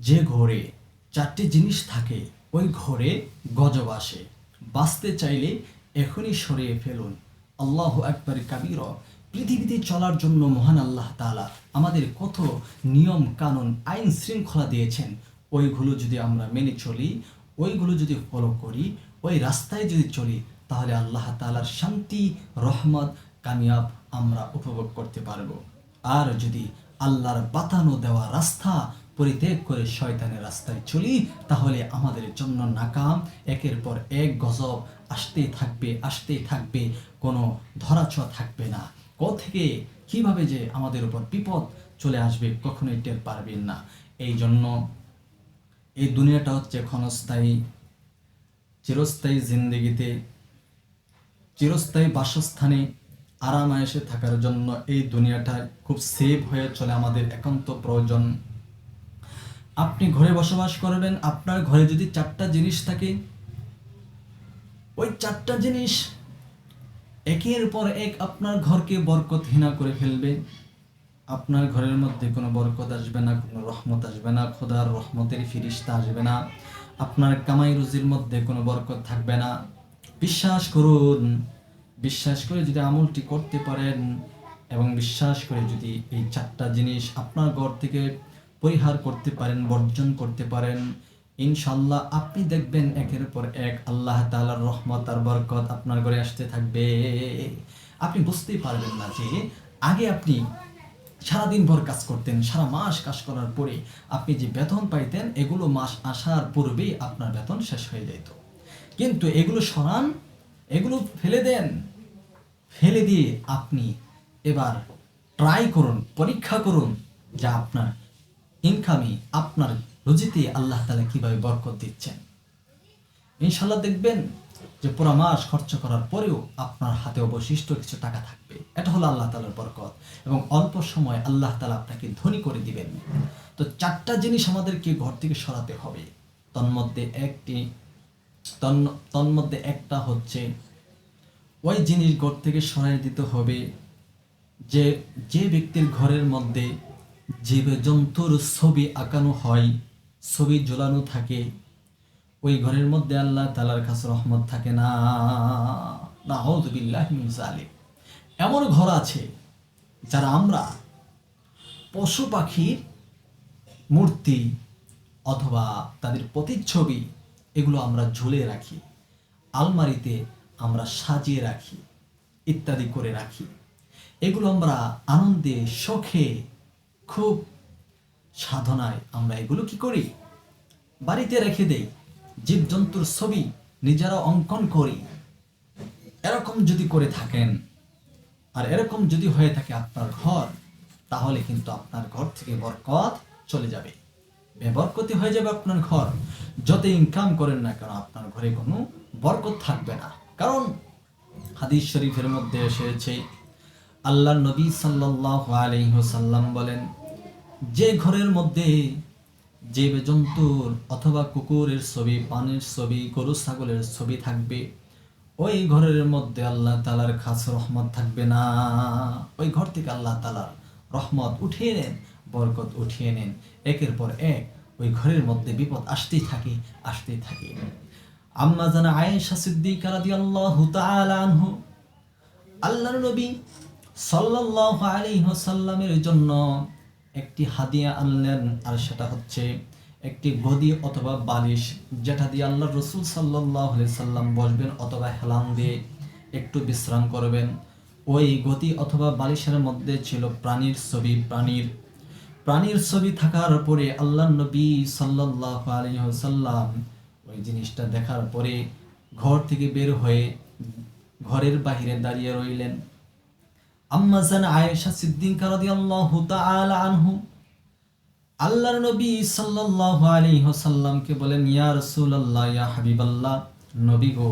যে ঘরে চারটি জিনিস থাকে, ওই ঘরে গজব আসে। বাঁচতে চাইলে এখনই সরিয়ে ফেলুন। আল্লাহ একবার কাবির। পৃথিবীতে চলার জন্য মহান আল্লাহ তালা আমাদের কত নিয়ম, কানুন, আইন শৃঙ্খলা দিয়েছেন। ওইগুলো যদি আমরা মেনে চলি, ওইগুলো যদি ফলো করি, ওই রাস্তায় যদি চলি, তাহলে আল্লাহ তালার শান্তি, রহমত, কামিয়াব আমরা উপভোগ করতে পারব। আর যদি আল্লাহর বাতানো দেওয়া রাস্তা পরিত্যাগ করে শয়তানের রাস্তায় চলি, তাহলে আমাদের জন্য নাকাম। একের পর এক গজব আসতেই থাকবে আসতেই থাকবে, কোনো ধরাছোঁয়া থাকবে না। ক থেকে কীভাবে যে আমাদের উপর বিপদ চলে আসবে কখনোই টের পারবেন না। এই জন্য এই দুনিয়াটা হচ্ছে ক্ষণস্থায়ী, চিরস্থায়ী জিন্দগিতে, চিরস্থায়ী বাসস্থানে আরামায়েসে থাকার জন্য এই দুনিয়াটা খুব সেভ হয়ে চলে আমাদের একান্ত প্রয়োজন। আপনি ঘরে বসবাস করবেন, আপনার ঘরে যদি চারটা জিনিস থাকে, ওই চারটা জিনিস একের পর এক আপনার ঘরকে বরকতহীনা করে ফেলবে। আপনার ঘরের মধ্যে কোনো বরকত আসবে না, কোনো রহমত আসবে না, খোদার রহমতের ফিরিস্তা আসবে না। আপনার কামাই রুজির মধ্যে কোনো বরকত থাকবে না। বিশ্বাস করুন, বিশ্বাস করে যদি আমলটি করতে পারেন এবং বিশ্বাস করে যদি এই চারটা জিনিস আপনার ঘর থেকে পরিহার করতে পারেন, বর্জন করতে পারেন। ইনশাল্লাহ আপনি দেখবেন একের পর এক আল্লাহ তাআলার রহমত আর বরকত আপনার ঘরে আসতে থাকবে। আপনি বুঝতেই পারবেন না যে আগে আপনি সারাদিন ভর কাজ করতেন, সারা মাস কাজ করার পরে আপনি যে বেতন পাইতেন, এগুলো মাস আসার পূর্বেই আপনার বেতন শেষ হয়ে যেত কিন্তু এগুলো সরান, এগুলো ফেলে দেন। ফেলে দিয়ে আপনি এবার ট্রাই করুন, পরীক্ষা করুন যা আপনার ইনকামে আপনার রুজিতে আল্লাহ তালা কীভাবে বরকত দিচ্ছেন। ইনশাল্লাহ দেখবেন যে পুরো মাস খরচ করার পরেও আপনার হাতে অবশিষ্ট কিছু টাকা থাকবে। এটা হলো আল্লাহ তালার বরকত এবং অল্প সময় আল্লাহ তালা আপনাকে ধনী করে দিবেন। তো চারটা জিনিস আমাদেরকে ঘর থেকে সরাতে হবে। তন্মধ্যে একটি তন্মধ্যে একটা হচ্ছে ওই জিনিস ঘর থেকে সরাই দিতে হবে যে যে ব্যক্তির ঘরের মধ্যে জীব জন্তুর ছবি আঁকানো হয়, ছবি ঝোলানো থাকে। ওই ঘরের মধ্যে আল্লাহ তালার কাছে রহমত থাকে না। নাহজবিল্লাহ মিন জালিম। এমন ঘর আছে যারা আমরা পশু পাখির মূর্তি অথবা তাদের প্রতিচ্ছবি এগুলো আমরা ঝুলে রাখি, আলমারিতে আমরা সাজিয়ে রাখি, ইত্যাদি করে রাখি। এগুলো আমরা আনন্দে শখে খুব সাধনায় আমরা এগুলো কি করি? বাড়িতে রেখে দেই, জীবজন্তুর ছবি নিজেরা অঙ্কন করি। এরকম যদি করে থাকেন, আর এরকম যদি হয়ে থাকে আপনার ঘর, তাহলে কিন্তু আপনার ঘর থেকে বরকত চলে যাবে। বেবরকতি হয়ে যাবে আপনার ঘর। যত ইনকাম করেন না কেন, আপনার ঘরে কোনো বরকত থাকবে না। কারণ হাদিস শরীফের মধ্যে এসেছে আল্লাহ নবী সাল্লাল্লাহু আলাইহি বলেন, যে ঘরের মধ্যে জীব জন্তুর অথবা কুকুরের ছবি পানির ছবি, গরু, ছাগলের ছবি থাকবে, ওই ঘরের মধ্যে আল্লাহ তালার খাস রহমত থাকবে না। ওই ঘর থেকে আল্লাহ তালার রহমত উঠিয়ে নেন, বরকত উঠিয়ে নেন। একের পর এক ওই ঘরের মধ্যে বিপদ আসতেই থাকে আসতেই থাকে। আম্মা জানা আয়েশা সিদ্দিকা রাদিয়াল্লাহু তাআলা নবী সাল্লাল্লাহু আলাইহি ওয়াসাল্লামের জন্য একটি হাদিয়া আনলেন, আর সেটা হচ্ছে একটি গদি অথবা বালিশ, যেটা দিয়ে আল্লাহ রসুল আলাইহি সাল্লাম বসবেন অথবা হেলান দিয়ে একটু বিশ্রাম করবেন। ওই গতি অথবা বালিশের মধ্যে ছিল প্রাণীর ছবি, প্রাণীর প্রাণীর ছবি থাকার পরে আল্লাহ নবী সাল্লাল্লাহু আলাইহি ওয়াসাল্লাম ওই জিনিসটা দেখার পরে ঘর থেকে বের হয়ে ঘরের বাহিরে দাঁড়িয়ে রইলেন। আম্মা জান আয়েশা সিদ্দিকা রাদিয়াল্লাহু তাআলা আনহু, আল্লাহর নবী সাল্লাল্লাহু আলাইহি ওয়াসাল্লামকে বলেন, ইয়া রাসূলুল্লাহ, ইয়া হাবিবাল্লাহ, নবী গো,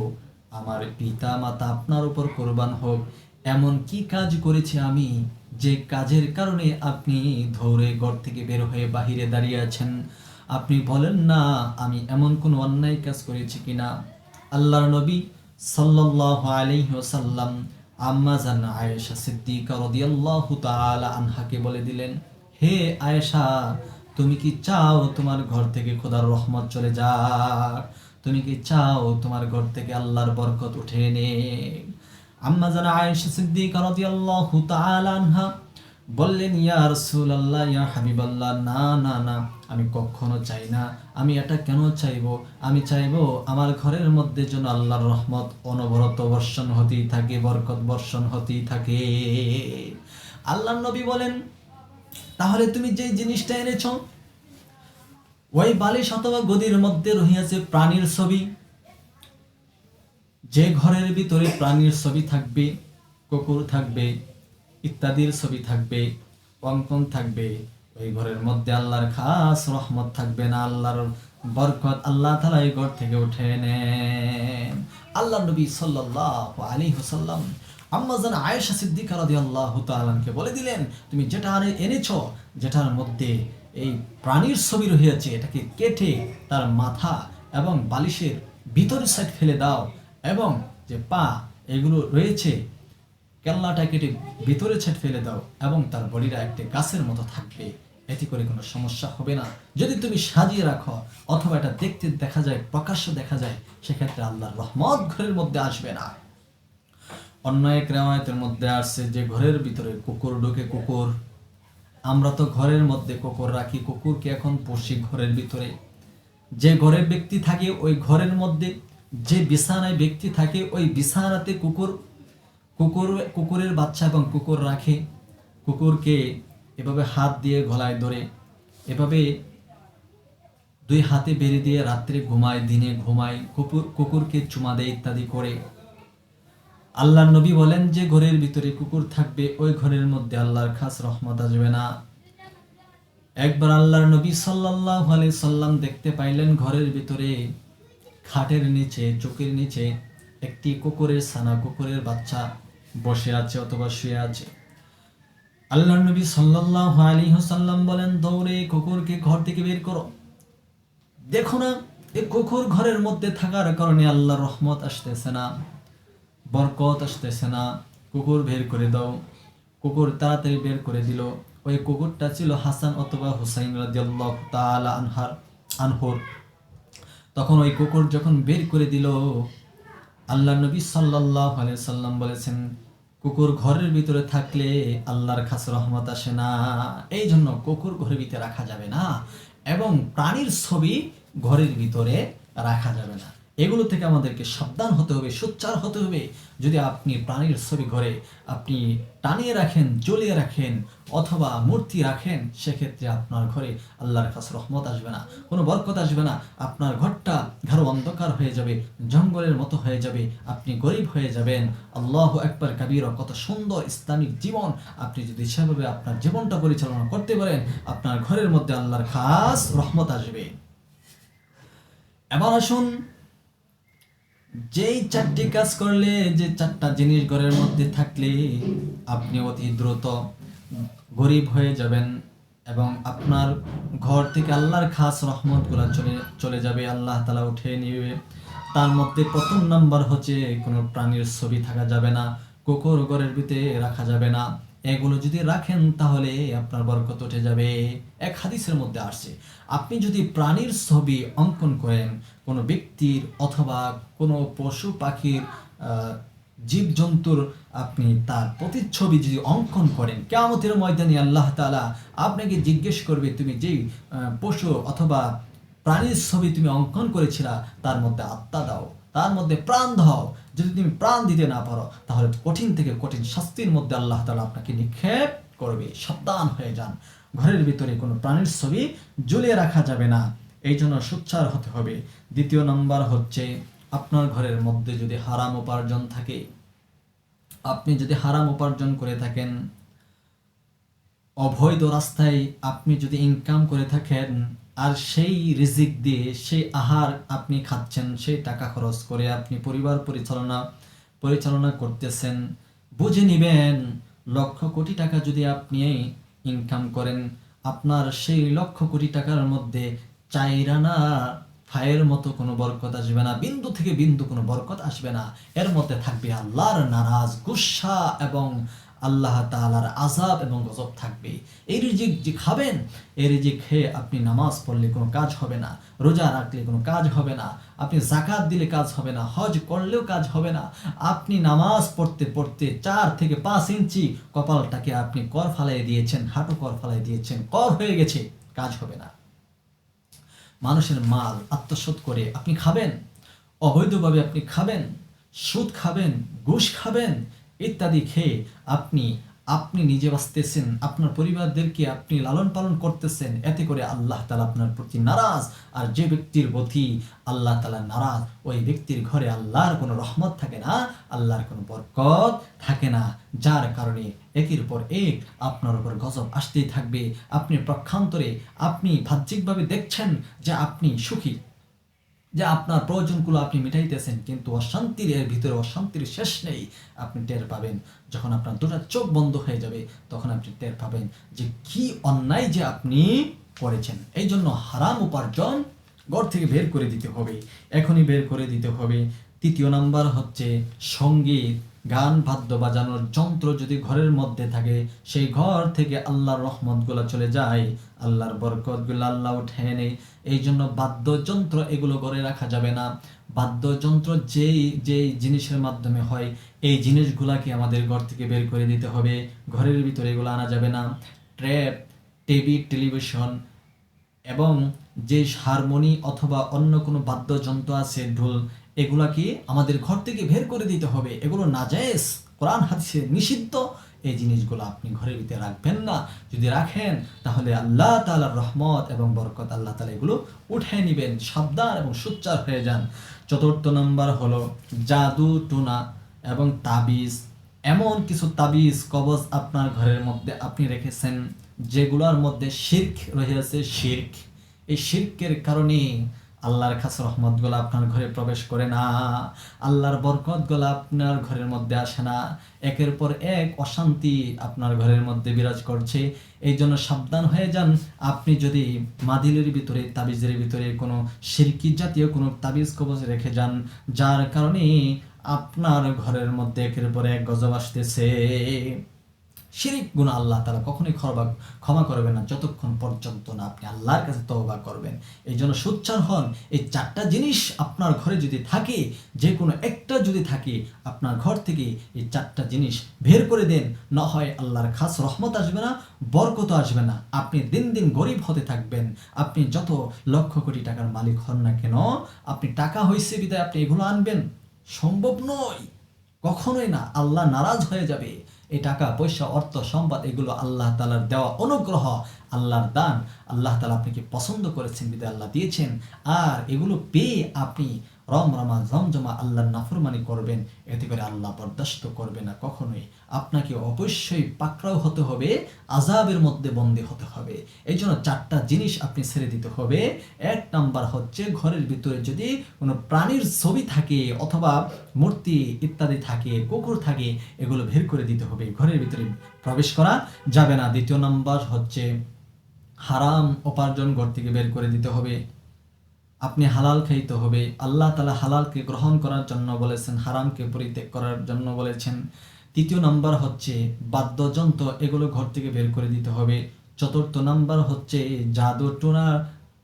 আমার পিতা মাতা আপনার উপর কোরবান হোক। এমন কি কাজ করেছি আমি যে কাজের কারণে আপনি ধরে ঘর থেকে বের হয়ে বাহিরে দাঁড়িয়ে আছেন? আপনি বলেন, না, আমি এমন কোন অন্যায় কাজ করেছি কিনা? আল্লাহর নবী সাল্লাল্লাহু আলাইহি ওয়াসাল্লাম আম্মা জান আয়েশা সিদ্দিকা রাদিয়াল্লাহু তাআলা আনহাকে বলে দিলেন, হে আয়েশা, তুমি কি চাও তোমার ঘর থেকে খোদার রহমত চলে যাক? তুমি কি চাও তোমার ঘর থেকে আল্লাহর বরকত উঠে নে আম্মা জানা আয়েশা সিদ্দিকা রাদিয়াল্লাহু তাআলা আনহা বললেন, ইয়া রসুল আল্লাহ ইয়া হাবিবাল্লাহ, না না না, আমি কখনো চাই না। আমি এটা কেন চাইব? আমি চাইব আমার ঘরের মধ্যে যেন আল্লাহর রহমত অনবরত বর্ষণ হতেই থাকে, বরকত বর্ষণ হতেই থাকে। আল্লাহ নবী বলেন, তাহলে তুমি যে জিনিসটা এনেছ, ওই বালিশ অথবা গদির মধ্যে রহিয়াছে প্রাণীর ছবি। যে ঘরের ভিতরে প্রাণীর ছবি থাকবে, কুকুর থাকবে ইত্যাদির ছবি থাকবে, অঙ্কন থাকবে ওই ঘরের মধ্যে আল্লাহর খাস রহমত থাকবে না, আল্লাহর বরকত আল্লাহ তালা এই ঘর থেকে উঠে নেন। আল্লাহ নবী সাল্লাল্লাহু আলাইহি ওয়াসাল্লাম আম্মাজান আয়েশা সিদ্দিকা রাদিয়াল্লাহু তাআলাকে বলে দিলেন, তুমি যেটা আরে এনেছো, যেটার মধ্যে এই প্রাণীর ছবি রহিয়াছে, এটাকে কেটে তার মাথা এবং বালিশের ভিতরের সাইড ফেলে দাও এবং যে পা এগুলো রয়েছে কেল্লাটা কেটে ভিতরে ছেট ফেলে দাও এবং তার বডিটা একটি গাছের মতো থাকবে। এতে করে কোনো সমস্যা হবে না। যদি তুমি সাজিয়ে রাখো, অথবা এটা দেখতে দেখা যায়, প্রকাশ্য দেখা যায়, সেক্ষেত্রে আল্লাহর রহমত ঘরের মধ্যে আসবে না। অন্য এক রেওয়ায়তের মধ্যে আসছে যে, ঘরের ভিতরে কুকুর ঢুকে কুকুর। আমরা তো ঘরের মধ্যে কুকুর রাখি, কুকুরকে এখন পুষি ঘরের ভিতরে। যে ঘরের ব্যক্তি থাকে, ওই ঘরের মধ্যে যে বিছানায় ব্যক্তি থাকে, ওই বিছানাতে কুকুর কুকুর, কুকুরের বাচ্চা এবং কুকুর রাখে। কুকুরকে এভাবে হাত দিয়ে গলায় ধরে, এভাবে দুই হাতে বেরিয়ে দিয়ে রাত্রে ঘুমায়, দিনে ঘুমায়, কুকুর, কুকুরকে চুমা দেয় ইত্যাদি করে। আল্লাহর নবী বলেন যে ঘরের ভিতরে কুকুর থাকবে, ওই ঘরের মধ্যে আল্লাহর খাস রহমত আসবে না। একবার আল্লাহর নবী সাল্লাল্লাহু আলাইহি সাল্লাম দেখতে পাইলেন ঘরের ভিতরে খাটের নিচে চোখের নিচে একটি কুকুরের সানা কুকুরের বাচ্চা। বসে আছে অথবা শুয়ে আছে। আল্লাহর নবী সাল্লাল্লাহু আলাইহি সাল্লাম বলেন, দৌড়ে কুকুরকে ঘর থেকে বের করো। দেখো না এই কুকুর ঘরের মধ্যে থাকার কারণে আল্লাহর রহমত আসতেছে না, বরকত আসতেছে না। কুকুর বের করে দাও। কুকুর তাড়াতাড়ি বের করে দিল। ওই কুকুরটা ছিল হাসান অথবা হুসাইন রাদিয়াল্লাহু তাআলা আনহার, আনহুর। তখন ওই কুকুর যখন বের করে দিল আল্লাহ নবী আলাইহি সাল্লাম বলেছেন, কুকুর ঘরের ভিতরে থাকলে আল্লাহর খাস রহমত আসে না। এই জন্য কুকুর ঘরের ভিতরে রাখা যাবে না এবং প্রাণীর ছবি ঘরের ভিতরে রাখা যাবে না। এগুলো থেকে আমাদেরকে সাবধান হতে হবে, সোচ্চার হতে হবে। যদি আপনি প্রাণীর ছবি ঘরে আপনি টানিয়ে রাখেন, জ্বলিয়ে রাখেন অথবা মূর্তি রাখেন, সেক্ষেত্রে আপনার ঘরে আল্লাহর কাছে রহমত আসবে না, কোনো বরকত আসবে না। আপনার ঘরটা ঘর অন্ধকার হয়ে যাবে, জঙ্গলের মতো হয়ে যাবে, আপনি গরিব হয়ে যাবেন। আল্লাহ একবার কাবির, কত সুন্দর ইসলামিক জীবন আপনি যদি সেভাবে আপনার জীবনটা পরিচালনা করতে পারেন, আপনার ঘরের মধ্যে আল্লাহর খাস রহমত আসবে। এবার আসুন, যেই চারটি কাজ করলে, যে চারটা জিনিস ঘরের মধ্যে থাকলে আপনি অতি দ্রুত গরিব হয়ে যাবেন এবং আপনার ঘর থেকে আল্লাহর খাস রহমত রহমতগুলো চলে চলে যাবে। আল্লাহ তালা উঠে নিবে। তার মধ্যে প্রথম নাম্বার হচ্ছে কোনো প্রাণীর ছবি থাকা যাবে না, কুকুর ঘরের ভিতরে রাখা যাবে না। এগুলো যদি রাখেন তাহলে আপনার বরকত উঠে যাবে। এক হাদিসের মধ্যে আসছে, আপনি যদি প্রাণীর ছবি অঙ্কন করেন, কোনো ব্যক্তির অথবা কোনো পশু পাখির জীবজন্তুর আপনি তার প্রতিচ্ছবি যদি অঙ্কন করেন কেমতের ময়দানে আল্লাহ তাআলা আপনাকে জিজ্ঞেস করবে, তুমি যেই পশু অথবা প্রাণীর ছবি তুমি অঙ্কন করেছিলা, তার মধ্যে আত্মা দাও, তার মধ্যে প্রাণ দাও। যদি তুমি প্রাণ দিতে না পারো, তাহলে কঠিন থেকে কঠিন শাস্তির মধ্যে আল্লাহ তালা আপনাকে নিক্ষেপ করবে, সাবধান হয়ে যান। ঘরের ভিতরে কোনো প্রাণীর ছবি জ্বলিয়ে রাখা যাবে না এই জন্য সোচ্চার হতে হবে। দ্বিতীয় নম্বর হচ্ছে আপনার ঘরের মধ্যে যদি হারাম উপার্জন থাকে, আপনি যদি হারাম উপার্জন করে থাকেন, অবৈধ রাস্তায় আপনি যদি ইনকাম করে থাকেন, আর সেই রিজিক দিয়ে, সেই আহার আপনি খাচ্ছেন, সেই টাকা খরচ করে আপনি পরিবার পরিচালনা পরিচালনা করতেছেন, বুঝে নিবেন, লক্ষ কোটি টাকা যদি আপনি ইনকাম করেন, আপনার সেই লক্ষ কোটি টাকার মধ্যে চাইরানা ফায়ের মতো কোনো বরকত আসবে না, বিন্দু থেকে বিন্দু কোনো বরকত আসবে না। এর মধ্যে থাকবে আল্লাহর নারাজ গুসা এবং আল্লাহ তাআলার আজাব এবং গজব থাকবে। এই রিজিক যে খাবেন, এই রিজিক খেয়ে আপনি নামাজ পড়লে কোনো কাজ হবে না, রোজা রাখলে কোনো কাজ হবে না, আপনি জাকাত দিলে কাজ হবে না, হজ করলেও কাজ হবে না, আপনি নামাজ পড়তে পড়তে চার থেকে পাঁচ ইঞ্চি কপালটাকে আপনি কর ফালাই দিয়েছেন, হাঁটু কর ফালাই দিয়েছেন, কর হয়ে গেছে, কাজ হবে না। মানুষের মাল আত্মসোধ করে আপনি খাবেন, অবৈধভাবে আপনি খাবেন, সুদ খাবেন, ঘুষ খাবেন, ইত্যাদি খেয়ে আপনি আপনি নিজে বাঁচতেছেন, আপনার পরিবারদেরকে আপনি লালন পালন করতেছেন, এতে করে আল্লাহ তালা আপনার প্রতি নারাজ। আর যে ব্যক্তির প্রতি আল্লাহ তালা নারাজ, ওই ব্যক্তির ঘরে আল্লাহর কোনো রহমত থাকে না, আল্লাহর কোনো বরকত থাকে না। যার কারণে একের পর এক আপনার উপর গজব আসতেই থাকবে। আপনি প্রক্ষান্তরে, আপনি বাহ্যিকভাবে দেখছেন যে আপনি সুখী। যে আপনার প্রয়োজনগুলো আপনি মিটাইতেছেন, কিন্তু অশান্তির এর ভিতরে, অশান্তির শেষ নেই আপনি টের পাবেন। যখন আপনার দুটা চোখ বন্ধ হয়ে যাবে, তখন আপনি টের পাবেন যে কি অন্যায় যে আপনি করেছেন। এই জন্য হারাম উপার্জন ঘর থেকে বের করে দিতে হবে। এখনই বের করে দিতে হবে। তৃতীয় নাম্বার হচ্ছে সংগীত। গান, বাদ্য বাজানোর যন্ত্র যদি ঘরের মধ্যে থাকে, সেই ঘর থেকে আল্লাহর রহমতগুলো চলে যায়। আল্লাহর বরকতগুলো আল্লাহ উঠে নেই এই জন্য বাদ্যযন্ত্র এগুলো ঘরে রাখা যাবে না। বাদ্যযন্ত্র যেই যেই জিনিসের মাধ্যমে হয়, এই জিনিসগুলাকে আমাদের ঘর থেকে বের করে দিতে হবে। ঘরের ভিতরে এগুলো আনা যাবে না। ট্র্যাপ টিভি টেলিভিশন এবং যে হারমোনি অথবা অন্য কোনো বাদ্যযন্ত্র আছে, ঢোল এগুলাকে আমাদের ঘর থেকে বের করে দিতে হবে? এগুলো নাজায়েজ। কোরআন, হাদিসে নিষিদ্ধ। এই জিনিসগুলো আপনি ঘরের ভিতরে রাখবেন না। যদি রাখেন, তাহলে আল্লাহ তাআলার রহমত এবং বরকত আল্লাহ তালা এগুলো উঠে নেবেন। সাবধান এবং সোচ্চার হয়ে যান। চতুর্থ নম্বর হলো জাদু টুনা এবং তাবিজ। এমন কিছু তাবিজ, কবজ আপনার ঘরের মধ্যে আপনি রেখেছেন, যেগুলোর মধ্যে শির্ক রয়েছে শির্ক। এই শির্কের কারণে আল্লাহর কাছে রহমতগুলো আপনার ঘরে প্রবেশ করে না। আল্লাহর বরকতগুলো আপনার ঘরের মধ্যে আসে না। একের পর এক অশান্তি আপনার ঘরের মধ্যে বিরাজ করছে। এই জন্য সাবধান হয়ে যান। আপনি যদি মাদিলের ভিতরে, তাবিজের ভিতরে কোনো সিরকি জাতীয় কোনো তাবিজ কবজ রেখে যান, যার কারণে আপনার ঘরের মধ্যে একের পর এক গজব আসতেছে। শিরিক গুণ আল্লাহ তালা কখনোই ক্ষমা ক্ষমা করবেন না যতক্ষণ পর্যন্ত না আপনি আল্লাহর কাছে তওবা করবেন। এই জন্য সোচ্চার হন, এই চারটা জিনিস আপনার ঘরে যদি থাকে যে কোনো একটা যদি থাকে, আপনার ঘর থেকে এই চারটা জিনিস বের করে দেন, না হয় আল্লাহর খাস রহমত আসবে না, বরকত আসবে না। আপনি দিন দিন গরিব হতে থাকবেন। আপনি যত লক্ষ কোটি টাকার মালিক হন না কেন, আপনি টাকা হয়েছে বিদায়, আপনি এগুলো আনবেন। সম্ভব নয়। কখনোই না। আল্লাহ নারাজ হয়ে যাবে। এই টাকা, পয়সা, অর্থ, সম্পদ, এগুলো আল্লাহ তালার দেওয়া অনুগ্রহ, আল্লাহর দান। আল্লাহ তালা আপনাকে পছন্দ করেছেন, বিদায় আল্লাহ দিয়েছেন। আর এগুলো পেয়ে আপনি রম রমা জমজমা আল্লাহর নাফরমানি করবেন। এতে করে আল্লাহ বরদাস্ত করবে না কখনোই। আপনাকে অবশ্যই পাকড়াও হতে হবে আজাবের মধ্যে বন্দী হতে হবে। এই জন্য চারটা জিনিস আপনি ছেড়ে দিতে হবে। এক নাম্বার হচ্ছে ঘরের ভিতরে যদি কোনো প্রাণীর ছবি থাকে অথবা মূর্তি ইত্যাদি থাকে, কুকুর থাকে, এগুলো বের করে দিতে হবে। ঘরের ভিতরে প্রবেশ করা যাবে না। দ্বিতীয় নাম্বার হচ্ছে হারাম উপার্জন ঘর থেকে বের করে দিতে হবে। আপনি হালাল খাইতে হবে। আল্লাহ তালা হালালকে গ্রহণ করার জন্য বলেছেন, হারামকে পরিত্যাগ করার জন্য বলেছেন। তৃতীয় নাম্বার হচ্ছে, বাদ্যযন্ত্র এগুলো ঘর থেকে বের করে দিতে হবে। চতুর্থ নাম্বার হচ্ছে জাদু টোনার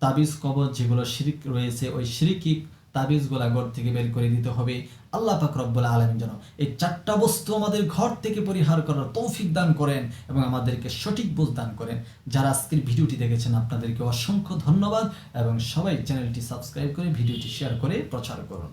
তাবিজ কবর যেগুলো শিরিক রয়েছে, ওই শিরিকি তাবিজগুলা ঘর থেকে বের করে দিতে হবে। আল্লাহ পাক রব্বুল আলম যেন এই চারটা বস্তু আমাদের ঘর থেকে পরিহার করার তৌফিক দান করেন এবং আমাদেরকে সঠিক বোঝ দান করেন। যারা আজকের ভিডিওটি দেখেছেন, আপনাদেরকে অসংখ্য ধন্যবাদ এবং সবাই চ্যানেলটি সাবস্ক্রাইব করে ভিডিওটি শেয়ার করে প্রচার করুন।